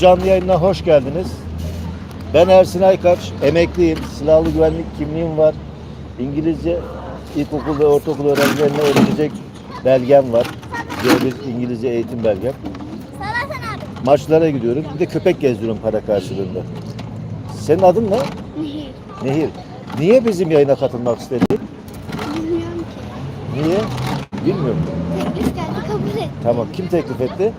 canlı yayınına hoş geldiniz. Ben Ersin Aykaç, emekliyim. Silahlı güvenlik kimliğim var. İngilizce ilkokul ve ortaokul öğrencilerine öğretecek belgem var. C1 İngilizce eğitim belgem. Maçlara gidiyorum. Bir de köpek gezdiriyorum para karşılığında. Senin adın ne? Nehir. Nehir. Niye bizim yayına katılmak istedin? Bilmiyorum ki. Niye? Bilmiyorum. Teklif geldi kabul ettim. Tamam. Kim teklif etti?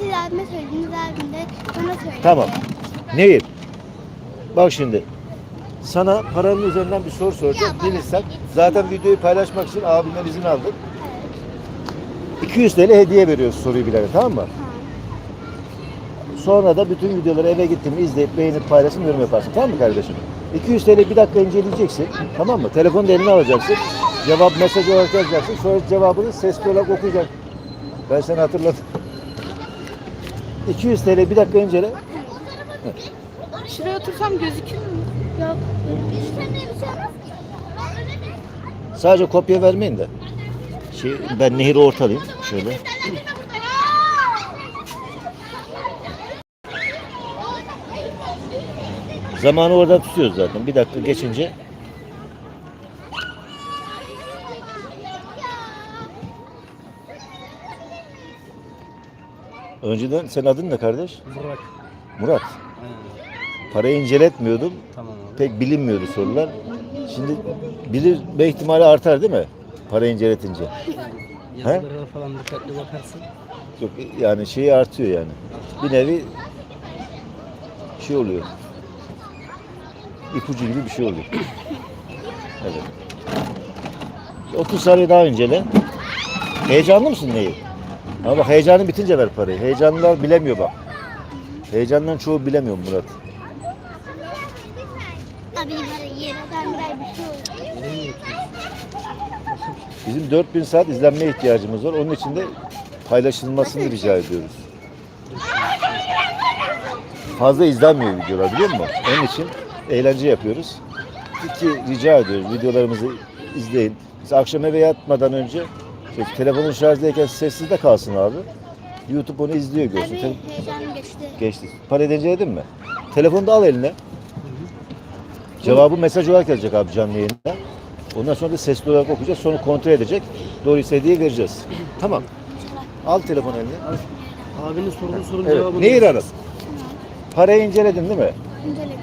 Siz abime söylediğiniz abim de bana söyledi. Tamam. Nehir. Bak şimdi. Sana paranın üzerinden bir soru soracağım. Ya Bilirsen. Zaten videoyu paylaşmak için abimden izin aldık. 200 TL hediye veriyoruz soruyu bilene tamam mı? Sonra da bütün videoları eve gittin mi izleyip beğenip paylaşıp yorum yaparsın. Tamam mı kardeşim? 200 TL bir dakika inceleyeceksin. Tamam mı? Telefonu da eline alacaksın. Cevap mesaj olarak yazacaksın. Sonra cevabını sesli olarak okuyacaksın. Ben seni hatırladım. 200 TL bir dakika incele. Şuraya otursam gözükür mü? Yok. Sadece kopya vermeyin de. Şey, ben nehri ortalayayım. Şöyle. Zamanı oradan tutuyoruz zaten. Bir dakika geçince. Önceden senin adın ne kardeş? Murat. Aynen. Parayı inceletmiyordum. Tamam abi. Pek bilinmiyordu sorular. Şimdi bilirme ihtimali artar değil mi? Para inceletince. Yazılara falan dikkatli bakarsın. Yok yani şeyi artıyor yani. Bir nevi şey oluyor. İpucu gibi bir şey oluyor. Evet. 30 saniye daha incele. Heyecanlı mısın neyi? Ama bak heyecanın bitince ver parayı. Heyecanlılar bilemiyor bak. Heyecandan çoğu bilemiyor Murat. Abi bana yerden birer bir şey oldu. Bizim 4000 saat izlenmeye ihtiyacımız var. Onun için de paylaşılmasını rica ediyoruz. Fazla izlenmiyor videolar biliyor musun? Onun için eğlence yapıyoruz. İki rica ediyoruz videolarımızı izleyin. Mesela akşam eve yatmadan önce şey, telefonun şarjdayken sessizde kalsın abi. YouTube onu izliyor görsün. Abi heyecanım geçti. Geçti. Para inceledin mi? Telefonu da al eline. Cevabı mesaj olarak gelecek abi canlı yayında. Ondan sonra da sesli olarak okuyacağız. Sonra kontrol edecek. Doğruysa hediye vereceğiz. Tamam. Al telefonu eline. Abinin sorduğu sorunun Evet. cevabını... Nehir Hanım. Parayı inceledin değil mi? İnceledim.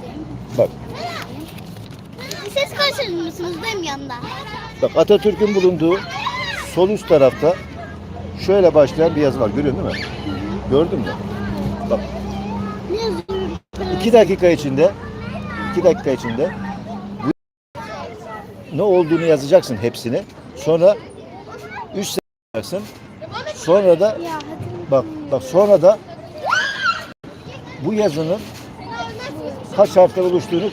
Bak. Kaçırır mısınız değil mi yanında? Bak Atatürk'ün bulunduğu sol üst tarafta şöyle başlayan bir yazı var. Görüyorsun değil mi? Gördün mü? Bak iki dakika içinde iki dakika içinde ne olduğunu yazacaksın hepsini. Sonra üç yazacaksın. Sonra da bak bak sonra da bu yazının kaç harften oluştuğunu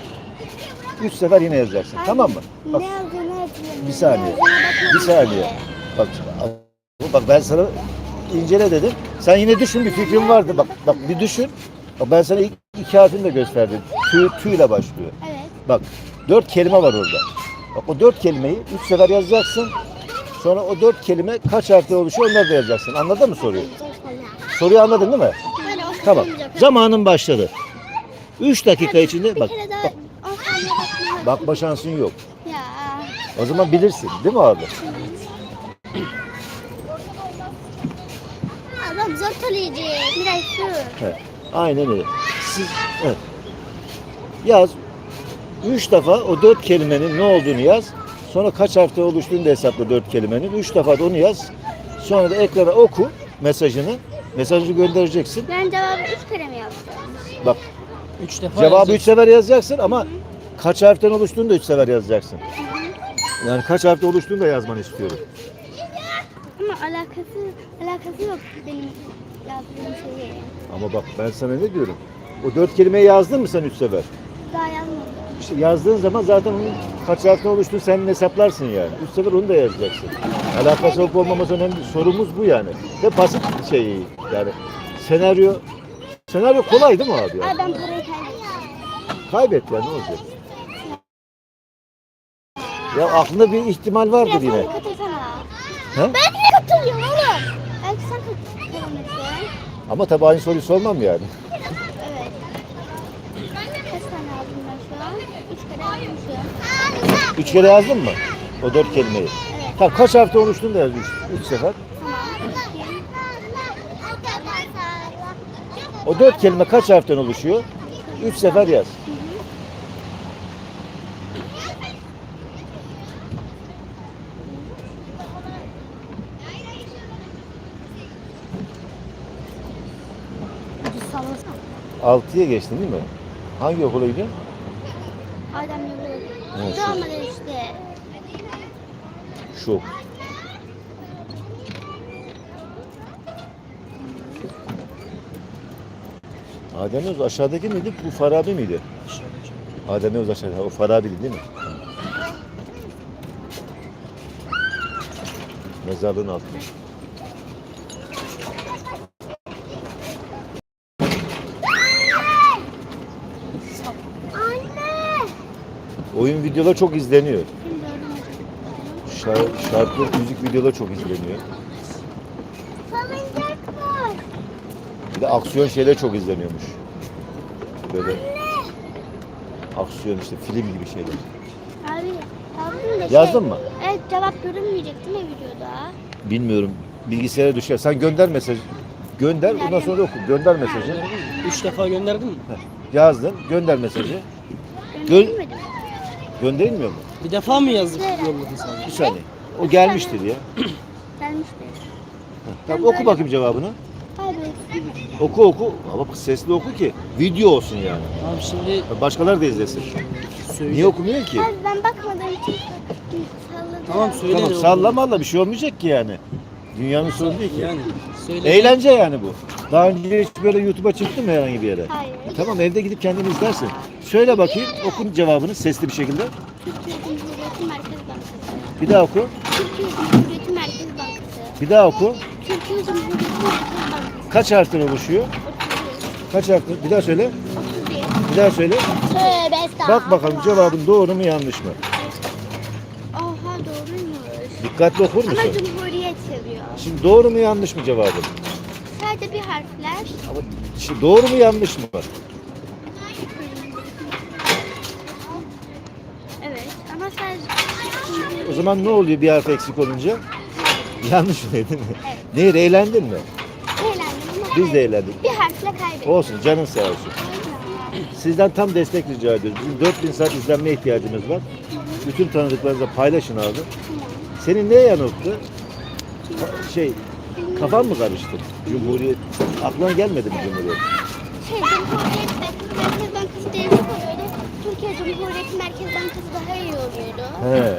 üç sefer yine yazacaksın. Tamam mı? Bak bir saniye. Bir saniye. Bak bak ben sana incele dedim. Sen yine düşün bir fikrin vardı. Bak bak bir düşün. Bak ben sana ilk iki harfini de gösterdim. Tü, tü ile başlıyor. Evet. Bak dört kelime var orada. Bak o dört kelimeyi üç sefer yazacaksın. Sonra o dört kelime kaç harfte oluşuyor onları da yazacaksın. Anladın mı soruyu? Soruyu anladın değil mi? Tamam. Zamanın başladı. Üç dakika içinde bak bak bakma şansın yok. Ya. O zaman bilirsin değil mi abi? Adam zor söyleyecek. Biraz şu. Evet. Aynen öyle. Siz evet. yaz. Üç defa o dört kelimenin ne olduğunu yaz. Sonra kaç harfte oluştuğunu da hesapla dört kelimenin. Üç defa da onu yaz. Sonra da ekrana oku mesajını. Mesajı göndereceksin. Ben cevabı üç kere mi yazdım? Bak Üç defa cevabı üç sefer yazacaksın ama kaç harften oluştuğunu da üç sefer yazacaksın. Yani kaç harfte oluştuğunu da yazmanı istiyorum. Ama alakası alakası yok benim yazdığım şeye. Ama bak ben sana ne diyorum? O dört kelimeyi yazdın mı sen üç sefer? Daha yazmadım. İşte yazdığın zaman zaten onun kaç harften oluştuğunu sen hesaplarsın yani. Üç sefer onu da yazacaksın. Alakası olup olmaması önemli. değil. Sorumuz bu yani. Ve basit şey yani. Senaryo senaryo kolay değil mi abi? Yani? Ay ben parayı kaybettim. Kaybet ya ne olacak? Ya aklında bir ihtimal vardır Biraz yine. sen katırsana. He? Ben Ama tabii aynı soruyu sormam yani. Üç kere yazdın mı? O dört kelimeyi. Evet. Tamam, kaç harfte oluştun da yazdın? Üç, üç sefer. O dört kelime kaç harften oluşuyor? Üç sefer yaz. Hı 6'ya geçtin değil mi? Hangi okula gidiyorsun? Adem Yıldız. Evet, şu. İşte. Şu. Adem Yavuz aşağıdaki miydi? Bu Farabi miydi? Adem Yavuz aşağıda. O Farabi'di değil mi? Mezarlığın altında. Anne. Oyun videoları çok izleniyor. Şarkı, şarkı, müzik videoları çok izleniyor. Salıncak var. Bir de aksiyon şeyler çok izleniyormuş. Böyle aksiyon işte film gibi şeyler. Abi da şey. Yazdın mı? Evet cevap görünmeyecek değil mi videoda? Bilmiyorum. Bilgisayara düşer. Sen gönder mesaj. Gönder ondan sonra oku. Gönder mesajı. Üç defa gönderdin mi? Yazdın. Gönder mesajı. Gönderilmedi mi? Gönderilmiyor mu? Bir defa mı yazdık yolladın sadece? Bir saniye. O gelmiştir ya. Gelmişti. Tamam oku bakayım cevabını. Abi. Oku oku. Ama sesli oku ki video olsun yani. Abi şimdi Başkaları da izlesin. söyle. Niye okumuyor ki? Abi ben bakmadığım için salladım. Tamam söyle. Tamam sallama bir şey olmayacak ki yani. Dünyanın sorunu değil ki. Yani söyle. Eğlence yani bu. Daha önce hiç böyle YouTube'a çıktın mı herhangi bir yere? Hayır. Tamam evde gidip kendin izlersin. Söyle bakayım okun cevabını sesli bir şekilde. Türkiye Cumhuriyeti Merkez Bankası. Bir daha oku. Türkiye Cumhuriyeti Merkez Bankası. Bir daha oku. Türkiye Cumhuriyeti Merkez Bankası. Kaç harften oluşuyor? 31. Kaç harften? Bir daha söyle. 31. Bir daha söyle. Tövbe estağfurullah. Bak bakalım cevabın doğru mu yanlış mı? Oha doğruymuş. Dikkatli okur Ama musun? Cumhuriyet seviyor. Şimdi doğru mu yanlış mı cevabın? Sadece bir harfler. Ama şimdi doğru mu yanlış mı? Evet ama sadece... O zaman ne oluyor bir harf eksik olunca? Yanlış mı değil mi? Evet. Nehir eğlendin mi? Eğlendim Biz de eğlendik. bir harfle kaybettim. Olsun canın sağ olsun. Sizden tam destek rica ediyoruz. Bizim 4000 saat izlenme ihtiyacımız var. Bütün tanıdıklarınızla paylaşın abi. Senin neye yanılttı? Şey, kafan mı karıştı? Cumhuriyet, aklına gelmedi mi Cumhuriyet? Şey, Cumhuriyet Merkez Bankası oluyordu. Türkiye Cumhuriyeti Merkez Bankası daha iyi oluyordu. He.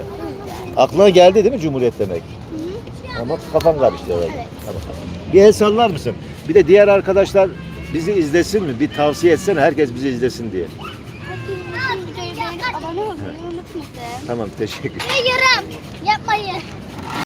Aklına geldi değil mi Cumhuriyet demek? Hı. Ama kafan karıştı herhalde. Evet. Tamam. Bir el sallar mısın? Bir de diğer arkadaşlar bizi izlesin mi? Bir tavsiye etsene herkes bizi izlesin diye. Herkes bizim videoyu beğenip abone olmayı unutmasın. Tamam teşekkür Ve yorum yapmayın.